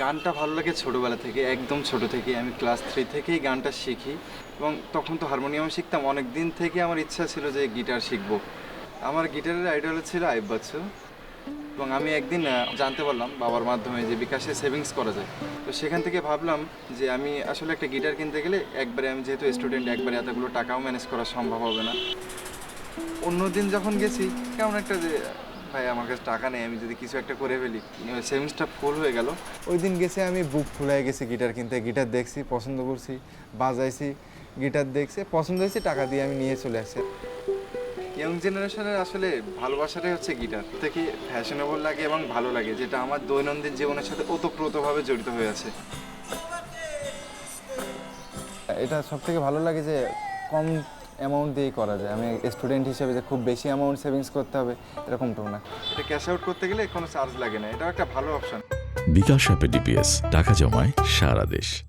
গানটা ভালো লাগে ছোটোবেলা থেকে, একদম ছোট থেকে, আমি ক্লাস থ্রি থেকেই গানটা শিখি। এবং তখন তো হারমোনিয়াম শিখতাম অনেক দিন থেকে আমার ইচ্ছা ছিল যে গিটার শিখব। আমার গিটারের আইডল ছিল আইব বাচ্চু। এবং আমি একদিন জানতে পারলাম বাবার মাধ্যমে যে বিকাশে সেভিংস করা যায়। তো সেখান থেকে ভাবলাম যে আমি আসলে একটা গিটার কিনতে গেলে একবারে আমি যেহেতু স্টুডেন্ট একবারে এতগুলো টাকাও ম্যানেজ করা সম্ভব হবে না। অন্যদিন যখন গেছি, কেমন একটা যে ভাই আমার কাছে টাকা নেই আমি যদি কিছু একটা করে ফেলি। সেভিংসটা ফুল হয়ে গেল। ওই দিন গেছে আমি বুক ফুলাই গেছি গিটার কিনতে গিটার দেখছি পছন্দ করছি বাজাইছি গিটার দেখছি পছন্দ হয়েছে টাকা দিয়ে আমি নিয়ে চলে আসছি। ইয়ং জেনারেশনের আসলে ভালোবাসাটাই হচ্ছে গিটার থেকে ফ্যাশনেবল লাগে এবং ভালো লাগে? যেটা আমার দৈনন্দিন জীবনের সাথে ওতপ্রোতভাবে জড়িত হয়ে আছে। এটা সব থেকে ভালো লাগে যে কম অ্যামাউন্ট দিয়েই করা যায়। আমি স্টুডেন্ট হিসেবে যে খুব বেশি অ্যামাউন্ট সেভিংস করতে হবে এরকমটাও না। এটা ক্যাশ আউট করতে গেলে কোনো চার্জ লাগে না। এটাও একটা ভালো অপশন বিকাশ অ্যাপে ডিপিএস টাকা জমায় সারা দেশ।